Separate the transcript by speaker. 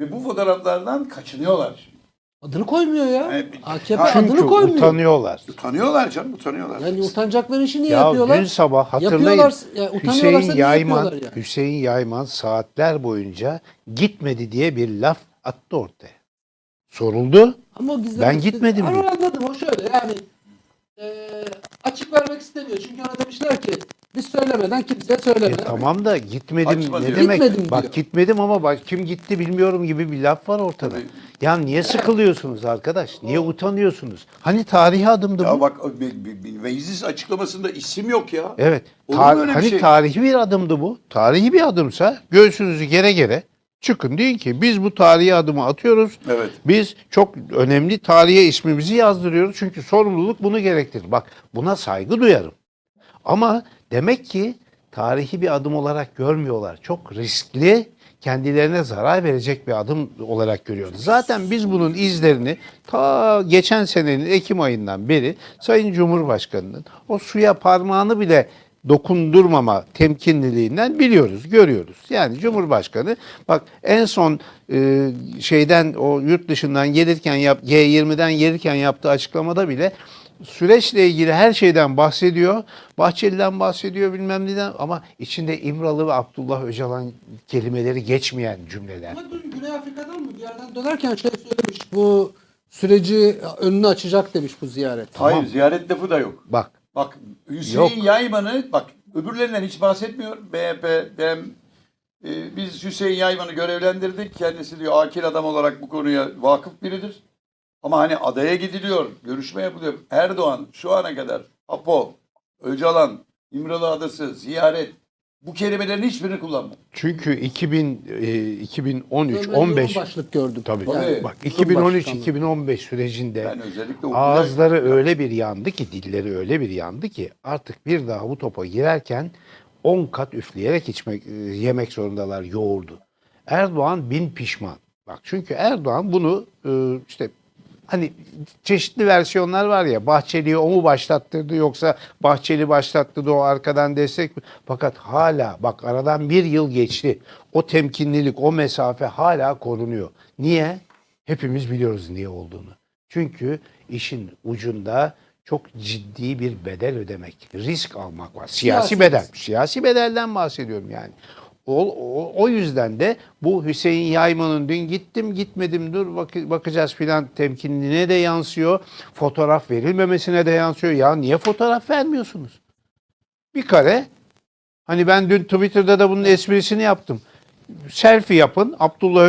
Speaker 1: Ve bu fotoğraflardan kaçınıyorlar şimdi.
Speaker 2: Adını koymuyor ya.
Speaker 1: Evet.
Speaker 2: AKP
Speaker 1: Ha,
Speaker 2: adını
Speaker 3: Çünkü
Speaker 2: koymuyor.
Speaker 3: utanıyorlar.
Speaker 1: Utanıyorlar canım utanıyorlar.
Speaker 2: Yani utanacakları işi niye
Speaker 3: Ya
Speaker 2: yapıyorlar?
Speaker 3: dün sabah hatırlayın.
Speaker 2: Yapıyorlar, ya
Speaker 3: Hüseyin Yayman,
Speaker 2: yapıyorlar yani?
Speaker 3: Hüseyin Yayman saatler boyunca gitmedi diye bir laf attı ortaya. Soruldu.
Speaker 2: Ama
Speaker 3: Ben gitmedim
Speaker 2: onu anladım. O şöyle yani eee, açık vermek istemiyor. Çünkü ona demişler ki biz söylemeden kimseye
Speaker 3: E,
Speaker 2: söylemeden.
Speaker 3: tamam da gitmedim
Speaker 1: Açma
Speaker 3: ne
Speaker 1: diyor.
Speaker 3: demek?
Speaker 2: Gitmedim
Speaker 3: bak
Speaker 2: diyor.
Speaker 3: gitmedim ama bak kim gitti bilmiyorum gibi bir laf var ortada.
Speaker 1: Tabii.
Speaker 3: Ya niye sıkılıyorsunuz arkadaş? Niye utanıyorsunuz? Hani tarihi adımdı
Speaker 1: Ya
Speaker 3: bu?
Speaker 1: bak meclis açıklamasında isim yok ya.
Speaker 3: Evet.
Speaker 1: Olur
Speaker 3: tar-
Speaker 1: mu öyle bir
Speaker 3: hani
Speaker 1: şey?
Speaker 3: tarihi bir adımdı bu. Tarihi bir adımsa göğsünüzü gere gere çıkın deyin ki biz bu tarihi adımı atıyoruz.
Speaker 1: Evet.
Speaker 3: Biz çok önemli tarihe ismimizi yazdırıyoruz. Çünkü sorumluluk bunu gerektirir. Bak buna saygı duyarım. Ama demek ki tarihi bir adım olarak görmüyorlar. Çok riskli, kendilerine zarar verecek bir adım olarak görüyoruz. Zaten biz bunun izlerini ta geçen senenin Ekim ayından beri Sayın Cumhurbaşkanı'nın o suya parmağını bile dokundurmama temkinliliğinden biliyoruz, görüyoruz. Yani Cumhurbaşkanı bak en son e, şeyden o yurt dışından gelirken yap, G20'den gelirken yaptığı açıklamada bile süreçle ilgili her şeyden bahsediyor. Bahçeli'den bahsediyor bilmem neden ama içinde İmralı ve Abdullah Öcalan kelimeleri geçmeyen cümleler.
Speaker 2: Ama dün Güney Afrika'dan mı bir yerden dönerken şey söylemiş. Bu süreci önünü açacak demiş bu ziyaret.
Speaker 1: Hayır ziyaret lafı da yok.
Speaker 3: Bak
Speaker 1: Bak Hüseyin
Speaker 3: Yok.
Speaker 1: Yayman'ı bak öbürlerinden hiç bahsetmiyor. MHP, DEM e, biz Hüseyin Yayman'ı görevlendirdik. Kendisi diyor akil adam olarak bu konuya vakıf biridir. Ama hani adaya gidiliyor, görüşme yapılıyor. Erdoğan şu ana kadar Apo, Öcalan, İmralı Adası, ziyaret bu kelimelerin hiçbirini kullanmadı.
Speaker 3: çünkü 2000 e, 2013
Speaker 2: Ömer
Speaker 3: 15
Speaker 2: yoğun başlık gördüm.
Speaker 3: tabii.
Speaker 1: Tabii.
Speaker 3: Bak
Speaker 2: Cumhurbaşkanlığı.
Speaker 3: 2013-2015 sürecinde
Speaker 1: Ben özellikle
Speaker 3: Ağızları öyle bir yandı ki, dilleri öyle bir yandı ki artık bir daha bu topa girerken 10 kat üfleyerek içmek, e, yemek zorundalar yoğurdu. Erdoğan bin pişman. Bak çünkü Erdoğan bunu e, işte hani çeşitli versiyonlar var ya Bahçeli'yi o mu başlattırdı yoksa Bahçeli başlattı da o arkadan destek mi? Fakat hala bak aradan bir yıl geçti. O temkinlilik, o mesafe hala korunuyor. Niye? Hepimiz biliyoruz niye olduğunu. Çünkü işin ucunda çok ciddi bir bedel ödemek, risk almak var. Siyasi,
Speaker 2: Siyasi
Speaker 3: bedel. Siyasi bedelden bahsediyorum yani. O, o, o yüzden de bu Hüseyin Yayman'ın dün gittim gitmedim dur bak, bakacağız filan temkinliğine de yansıyor. Fotoğraf verilmemesine de yansıyor. Ya niye fotoğraf vermiyorsunuz? Bir kare hani ben dün Twitter'da da bunun esprisini yaptım. Selfie yapın. Abdullah